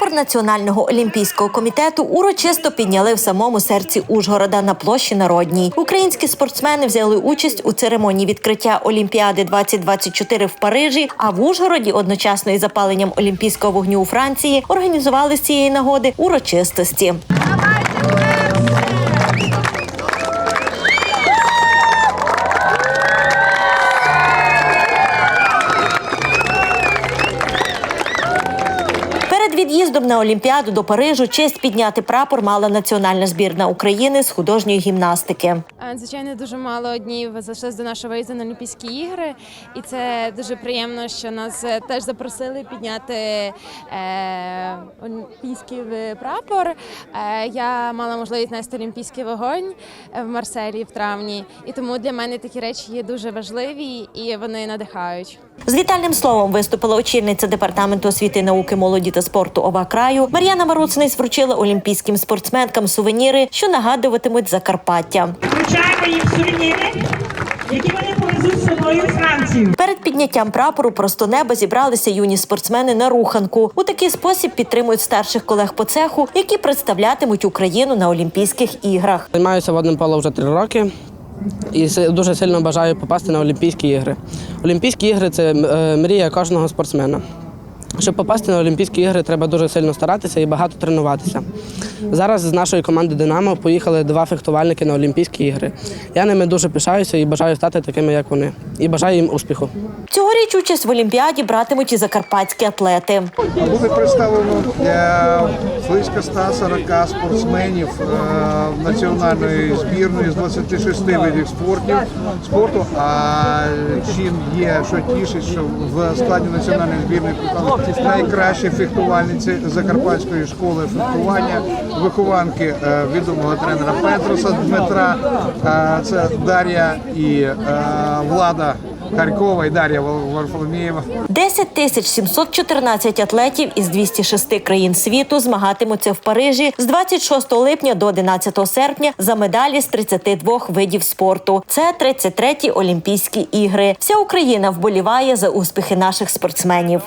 Прапор Національного олімпійського комітету урочисто підняли в самому серці Ужгорода на площі Народній. Українські спортсмени взяли участь у церемонії відкриття Олімпіади 2024 в Парижі. А в Ужгороді одночасно із запаленням олімпійського вогню у Франції організували з цієї нагоди урочистості. Від'їздом на Олімпіаду до Парижу честь підняти прапор мала національна збірна України з художньої гімнастики. Е, Звичайно, дуже мало днів залишилось до нашого виїзду на Олімпійські ігри, і це дуже приємно, що нас е, теж запросили підняти е, олімпійський прапор. Е, я мала можливість нести олімпійський вогонь е, в Марселі в травні, і тому для мене такі речі є дуже важливі і вони надихають. З вітальним словом виступила очільниця департаменту освіти науки молоді та спорту ОВА краю. Мар'яна Маруцинець вручила олімпійським спортсменкам сувеніри, що нагадуватимуть Закарпаття. Вручаємо їм сувеніри, які вони повезуть з собою Францію. Перед підняттям прапору просто неба зібралися юні спортсмени на руханку. У такий спосіб підтримують старших колег по цеху, які представлятимуть Україну на Олімпійських іграх. Займаюся водним поло вже три роки і дуже сильно бажаю попасти на Олімпійські ігри. Олімпійські ігри це е, мрія кожного спортсмена. Щоб попасти на Олімпійські ігри, треба дуже сильно старатися і багато тренуватися. Зараз з нашої команди Динамо поїхали два фехтувальники на Олімпійські ігри. Я ними дуже пишаюся і бажаю стати такими, як вони. І бажаю їм успіху. Цьогоріч участь в Олімпіаді братимуть і закарпатські атлети. Буде представлено е, близько 140 спортсменів е, національної збірної з 26 видів спортів, спорту. А чим є, що тішить, що в складі національної збірної найкращі фехтувальниці Закарпатської школи фехтування, вихованки е, відомого тренера Петруса Дмитра. Е, Це Дар'я і Влада Харкова і Дар'я Варфоломієва. 10 тисяч 714 атлетів із 206 країн світу змагатимуться в Парижі з 26 липня до 11 серпня за медалі з 32 видів спорту. Це 33-ті Олімпійські ігри. Вся Україна вболіває за успіхи наших спортсменів.